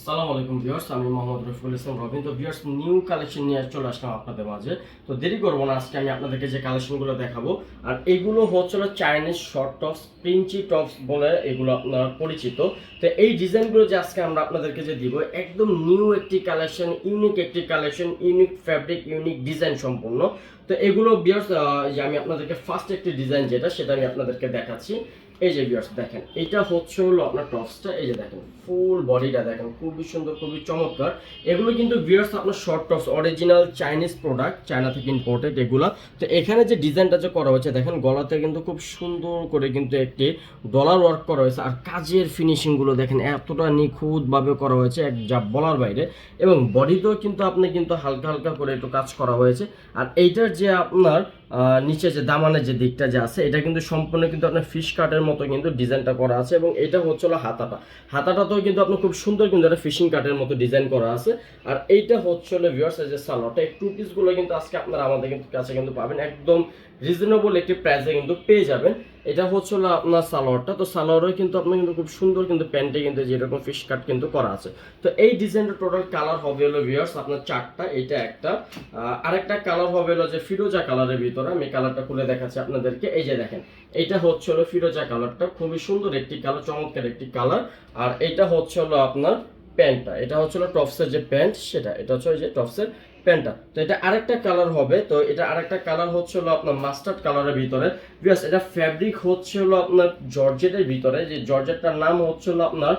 আসসালামু আলাইকুম ভিউয়ার্স, আমি মোহাম্মদ রফিকুল ইসলাম রবিন তো ভিউয়ার্স নিউ কালেকশন নিয়ে চলে আসলাম আপনাদের মাঝে। তো দেরি করব না, আজকে আমি আপনাদেরকে যে কালেকশনগুলো দেখাবো, আর এগুলো হচ্ছিল চাইনিজ শর্ট টপস প্রিঞ্চি টপস বলে এগুলো আপনার পরিচিত। তো এই ডিজাইনগুলো যে আজকে আমরা আপনাদেরকে যে দিব, একদম নিউ একটি কালেকশন ইউনিক একটি collection unique fabric unique design সম্পূর্ণ। তো এগুলো বিয়ার্স যে আমি আপনাদেরকে ফার্স্ট একটি ডিজাইন যেটা, সেটা আমি আপনাদেরকে দেখাচ্ছি। এই যে ভিউয়ার্স দেখেন এটা হচ্ছে হলো আপনার টপসটা এই যে দেখেন ফুল বডিটা দেখেন, খুবই সুন্দর, খুবই চমৎকার। এগুলো কিন্তু বিয়ার্স আপনার short tops original Chinese product China থেকে ইম্পোর্টেড এগুলো। তো এখানে যে ডিজাইনটা যে করা হয়েছে, দেখেন, গলাতে কিন্তু খুব সুন্দর করে কিন্তু একটি ডলার ওয়ার্ক করা হয়েছে। আর কাজের ফিনিশিংগুলো দেখেন, এতটা নিখুঁতভাবে করা হয়েছে, এক যা বলার বাইরে। এবং বডিতেও কিন্তু আপনি কিন্তু হালকা হালকা করে একটু কাজ করা হয়েছে। আর এইটার যে আপনার নিচে যে দামানের যে দিকটা যে আছে, এটা কিন্তু সম্পূর্ণ কিন্তু আপনার ফিশ কাটের মতো কিন্তু ডিজাইনটা করা আছে এবং এটা হচ্ছে হলো হাতাটা। হাতাটাতেও কিন্তু আপনার খুব সুন্দর কিন্তু একটা ফিশিং কাটের মতো ডিজাইন করা আছে। আর এইটা হচ্ছে হলো ভিউয়ার্স যে সালোয়ারটা এই টু পিসগুলো কিন্তু আজকে আপনারা আমাদের কিন্তু কাছে কিন্তু পাবেন। একদম রিজনেবল একটি প্রাইসে কিন্তু পেয়ে যাবেন। এটা হচ্ছে হলো আপনার সালোয়ারটা। তো সালোয়ারও কিন্তু আপনার কিন্তু খুব সুন্দর কিন্তু প্যান্টে কিন্তু যেরকম ফিশ কাট কিন্তু করা আছে। তো এই ডিজাইনটা টোটাল কালার হবে হলো ভিউয়ার্স আপনার চারটা এটা একটা। আরেকটা কালার হবে হলো যে ফিরোজা কালারের ভিতরে। আমি কালারটা খুলে দেখাচ্ছি আপনাদেরকে। এই যে দেখেন এটা হচ্ছে হলো ফিরোজা কালারটা খুবই সুন্দর একটি কালার চমৎকার একটি কালার আর এটা হচ্ছে হলো আপনার প্যান্টটা। এটা হচ্ছে হলো টপসের যে প্যান্ট, সেটা। এটা হচ্ছে যে টপসের প্যান্টটা তো এটা আরেকটা কালার হবে। তো এটা আরেকটা কালার হচ্ছে হলো আপনার মাস্টার্ড কালারের ভিতরে। বিকজ এটা ফ্যাব্রিক হচ্ছে হলো আপনার জর্জেটের ভিতরে। যে জর্জেটটার নাম হচ্ছে হলো আপনার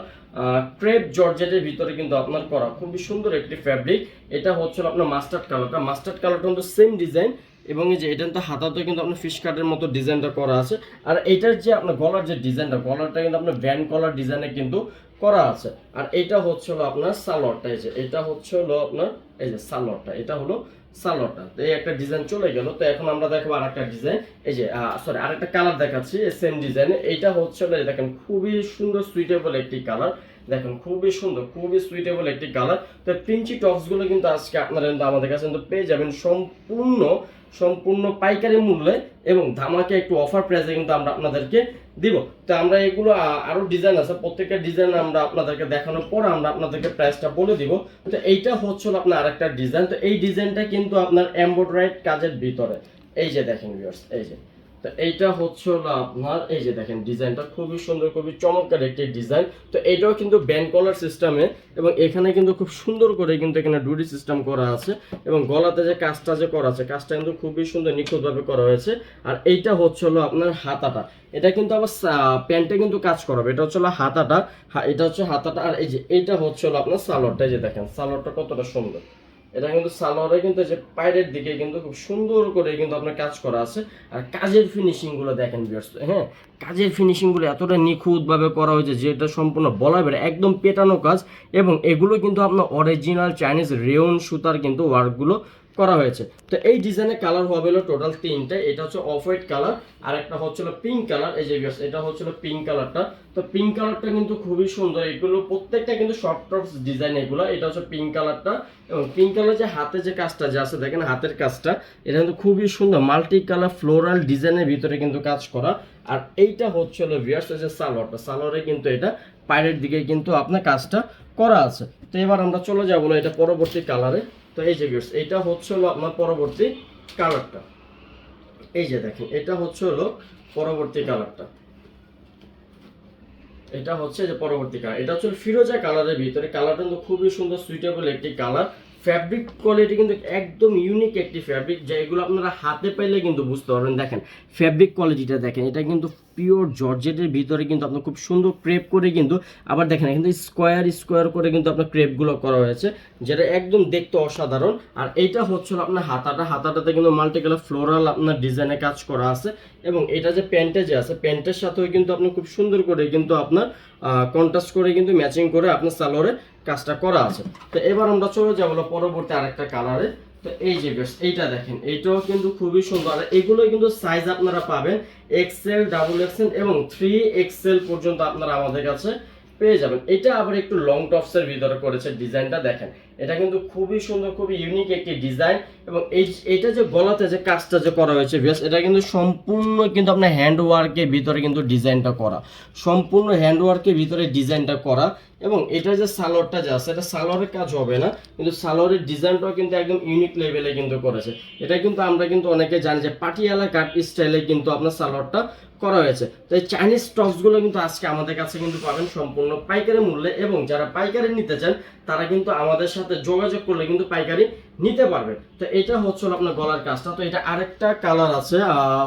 ক্রেপ জর্জেটের ভিতরে কিন্তু আপনার করা। খুবই সুন্দর একটি ফ্যাব্রিক এটা হচ্ছে আপনার মাস্টার্ড কালারটা মাস্টার্ড কালারটা কিন্তু সেম ডিজাইন এবং এই যে এটা তো হাতাতে কিন্তু আপনার ফিশ কাটের মতো ডিজাইনটা করা আছে। আর এটার যে আপনার গলার যে ডিজাইনটা গলারটা কিন্তু আপনার ভ্যান কলার ডিজাইনে কিন্তু করা আছে। আর এটা হচ্ছে হলো আপনার সালোয়ারটা, এই যে এটা হচ্ছে হলো আপনার, এই যে সালোয়ারটা, এটা হলো সালোয়ারটা। তো এই একটা ডিজাইন চলে গেল। তো এখন আমরা দেখব আরেকটা ডিজাইন এই যে সরি আরেকটা কালার দেখাচ্ছি সেম ডিজাইনে এইটা হচ্ছে হলো দেখেন, খুবই সুন্দর সুইটেবল একটি কালার দেখেন, খুবই সুন্দর, খুবই সুইটেবল একটি কালার তো প্রিন্সি টপসগুলো কিন্তু আজকে আপনারা কিন্তু আমাদের কাছে কিন্তু পেয়ে যাবেন। সম্পূর্ণ সম্পূর্ণ পাইকারি মূল্যে এবং ধামাকে একটু অফার প্রাইসে কিন্তু আমরা আপনাদেরকে দিব। তো আমরা এগুলো আরও ডিজাইন আছে, প্রত্যেকটা ডিজাইন আমরা আপনাদেরকে দেখানোর পর আমরা আপনাদেরকে প্রাইসটা বলে দিব। তো এইটা হচ্ছে আপনার আরেকটা ডিজাইন তো এই ডিজাইনটা কিন্তু আপনার এমব্রয়েড কাজের ভিতরে। এই যে দেখেন ভিউয়ার্স এই যে। তো এইটা হচ্ছে হলো আপনার, এই যে দেখেন ডিজাইনটা খুবই সুন্দর, খুবই চমৎকার একটি ডিজাইন। তো এইটাও কিন্তু ব্যান্ড কলার সিস্টেমে এবং এখানে কিন্তু খুব সুন্দর করে কিন্তু এখানে ডুডি সিস্টেম করা আছে এবং গলাতে যে কাজটা যে করা আছে, কাজটা কিন্তু খুবই সুন্দর নিখুঁতভাবে করা হয়েছে। আর এইটা হচ্ছে হলো আপনার হাতাটা। এটা কিন্তু আবার প্যান্টে কিন্তু কাজ করাবে। এটা হচ্ছে হলো হাতাটা। এটা হচ্ছে হাতাটা। আর এই যে এইটা হচ্ছে হলো আপনার সালোয়ারটা। এই যে দেখেন, সালোয়ারটা কতটা সুন্দর। এটা কিন্তু সালোয়ারে কিন্তু যে পায়ের দিকে কিন্তু খুব সুন্দর করে কিন্তু আপনার কাজ করা আছে। আর কাজের ফিনিশিংগুলো দেখেন ব্যস্ত হ্যাঁ? কাজের ফিনিশিংগুলো এতটা নিখুঁতভাবে করা হয়েছে যেটা সম্পূর্ণ বলা বেড়ে একদম পেটানো কাজ। এবং এগুলো কিন্তু আপনার অরিজিনাল চাইনিজ রেওন সুতার কিন্তু ওয়ার্কগুলো করা হয়েছে। তো এই ডিজাইনের কালার হবে হলো টোটাল তিনটে। এটা হচ্ছে অফ হোয়াইট কালার, আর একটা হচ্ছিল পিঙ্ক কালার। এই যে এটা হচ্ছিল পিঙ্ক কালারটা। তো পিঙ্ক কালারটা কিন্তু খুবই সুন্দর। এগুলো প্রত্যেকটা কিন্তু শর্ট টপস ডিজাইন এগুলো। এটা হচ্ছে পিঙ্ক কালারটা। এবং পিঙ্ক কালার যে হাতে যে কাজটা যে আছে, দেখেন হাতের কাজটা, এটা কিন্তু খুবই সুন্দর। মাল্টি কালার ফ্লোরাল ডিজাইনের ভিতরে কিন্তু কাজ করা। আর এইটা হচ্ছে হলো ভিয়ার্স যে সালোয়ারটা। সালোয়ারে কিন্তু এটা পায়ের দিকে কিন্তু আপনার কাজটা করা আছে। তো এবার আমরা চলে যাব না এটা পরবর্তী কালারে তো এই যে ভিউয়ার্স এটা হচ্ছে হলো আপনার পরবর্তী কালারটা এই যে দেখেন, এটা হচ্ছে হলো পরবর্তী কালারটা এটা হচ্ছে যে পরবর্তী কালার এটা হচ্ছে ফিরোজা কালারের ভিতরে। কালারটা কিন্তু খুবই সুন্দর সুইটেবল একটি কালার ফ্যাব্রিক কোয়ালিটি কিন্তু একদম ইউনিক একটি ফ্যাব্রিক যেগুলো আপনারা হাতে পাইলে কিন্তু বুঝতে পারবেন। দেখেন ফ্যাব্রিক কোয়ালিটিটা দেখেন, এটা কিন্তু পিওর জর্জেটের ভিতরে কিন্তু আপনার খুব সুন্দর ক্রেপ করে কিন্তু, আবার দেখেন এখানে স্কোয়ার স্কোয়ার করে কিন্তু আপনার ক্রেপগুলো করা হয়েছে, যেটা একদম দেখতে অসাধারণ। আর এইটা হচ্ছে হলো আপনার হাতাটা, হাতাটাতে কিন্তু মাল্টি কালার ফ্লোরাল আপনার ডিজাইনে কাজ করা আছে, এবং এটা যে প্যান্টে যে আছে, প্যান্টের সাথেও কিন্তু আপনি খুব সুন্দর করে কিন্তু আপনার কন্ট্রাস্ট করে কিন্তু ম্যাচিং করে আপনার সালোয়ারে কাজটা করা আছে। তো এবার আমরা চলে যাব পরবর্তী আরেকটা কালারে এই যে বেশ এইটা দেখেন, এইটাও কিন্তু খুবই সুন্দর। আর এগুলো কিন্তু সাইজ আপনারা পাবেন এক্সেল ডাবল এক্সেল এবং থ্রি এক্সেল পর্যন্ত আপনারা আমাদের কাছে পেয়ে যাবেন। এটা আবার একটু লং টপসের ভিতরে করেছে ডিজাইনটা দেখেন। এটা কিন্তু খুবই সুন্দর, খুবই ইউনিক একটি ডিজাইন এবং এই এটা যে গলাতে যে কাজটা যে করা হয়েছে বেশ এটা কিন্তু সম্পূর্ণ কিন্তু আপনার হ্যান্ড ওয়ার্কের ভিতরে কিন্তু ডিজাইনটা করা। সম্পূর্ণ হ্যান্ড ওয়ার্কের ভিতরে ডিজাইনটা করা এবং এটা যে সালোয়ারটা যে আছে, এটা সালোয়ারের কাজ হবে না, কিন্তু সালোয়ারের ডিজাইনটাও কিন্তু একদম ইউনিক লেভেলে কিন্তু করেছে। এটা কিন্তু আমরা কিন্তু অনেকে জানি যে পাটিয়ালা কাট স্টাইলে কিন্তু আপনার সালোয়ারটা করা হয়েছে। তো এই চাইনিজ টপসগুলো কিন্তু আজকে আমাদের কাছে কিন্তু পাবেন সম্পূর্ণ পাইকারি মূল্যে এবং যারা পাইকারি নিতে চান, তারা কিন্তু আমাদের সাথে যোগাযোগ করলে কিন্তু পাইকারি নিতে পারবেন। তো এটা হচ্ছে আপনার গলার কাজটা। তো এটা আরেকটা কালার আছে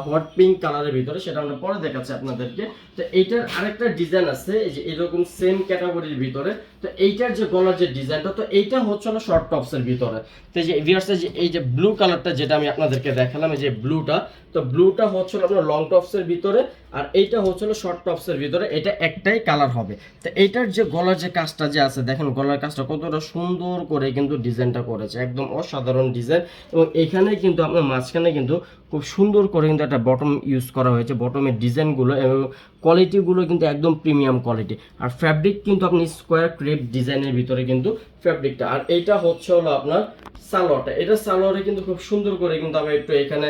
হট পিঙ্ক কালারের ভিতরে, সেটা আমরা পরে দেখাচ্ছি আপনাদেরকে। তো এইটার আরেকটা ডিজাইন আছে, এই যে এরকম সেম ক্যাটাগরির ভিতরে। তো এইটার যে গলার যে ডিজাইনটা, তো এইটা হচ্ছে হলো শর্ট টপসের ভিতরে। তো যে ভিউয়ার্সের যে, এই যে ব্লু কালারটা যেটা আমি আপনাদেরকে দেখালাম, এই যে ব্লুটা তো ব্লুটা হচ্ছে আপনার লং টপসের ভিতরে। আর এইটা হচ্ছে হলো শর্ট টপসের ভিতরে, এটা একটাই কালার হবে। তো এইটার যে গলার যে কাজটা যে আছে, দেখেন গলার কাজটা কতটা সুন্দর করে কিন্তু ডিজাইনটা করেছে, একদম অসাধারণ ডিজাইন এবং এখানে কিন্তু আপনার মাঝখানে কিন্তু খুব সুন্দর করে কিন্তু একটা বটম ইউজ করা হয়েছে বটমের ডিজাইনগুলো এবং কোয়ালিটিগুলো কিন্তু একদম প্রিমিয়াম কোয়ালিটি আর ফ্যাব্রিক কিন্তু আপনি স্কোয়ার ক্রেপ ডিজাইনের ভিতরে কিন্তু ফ্যাব্রিকটা আর এইটা হচ্ছে হলো আপনার সালোয়ারটা। এটা সালোয়ারে কিন্তু খুব সুন্দর করে কিন্তু আমি একটু এখানে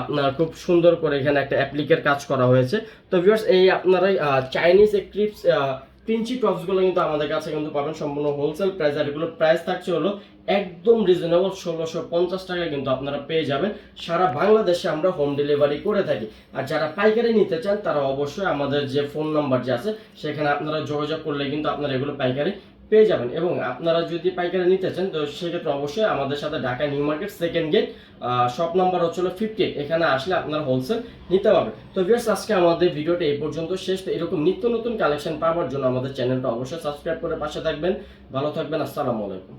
আপনার খুব সুন্দর করে এখানে একটা অ্যাপ্লিকের কাজ করা হয়েছে। তো ভিউয়ার্স এই আপনারা চাইনিজ ক্রিপস পিঞ্চি টপসগুলো কিন্তু আমাদের কাছে কিন্তু পাবেন সম্পূর্ণ হোলসেল প্রাইস আর এগুলো প্রাইস থাকছে হলো একদম রিজনেবল ষোলোশো পঞ্চাশ টাকায় কিন্তু আপনারা পেয়ে যাবেন। সারা বাংলাদেশে আমরা হোম ডেলিভারি করে থাকি। আর যারা পাইকারি নিতে চান, তারা অবশ্যই আমাদের যে ফোন নাম্বার যে আছে, সেখানে আপনারা যোগাযোগ করলে কিন্তু আপনারা এগুলো পাইকারি পেয়ে যাবেন। এবং আপনারা যদি পাইকারি নিতে চান, তো সেক্ষেত্রে অবশ্যই আমাদের সাথে Dhaka new market second gate shop number হচ্ছিল ফিফটি এখানে আসলে আপনারা হোলসেল নিতে পারবেন। তো ভিউয়ার্স আজকে আমাদের ভিডিওটা এই পর্যন্ত শেষ। তো এরকম নিত্য নতুন কালেকশন পাওয়ার জন্য আমাদের চ্যানেলটা অবশ্যই সাবস্ক্রাইব করে পাশে থাকবেন। ভালো থাকবেন, আসসালামু আলাইকুম।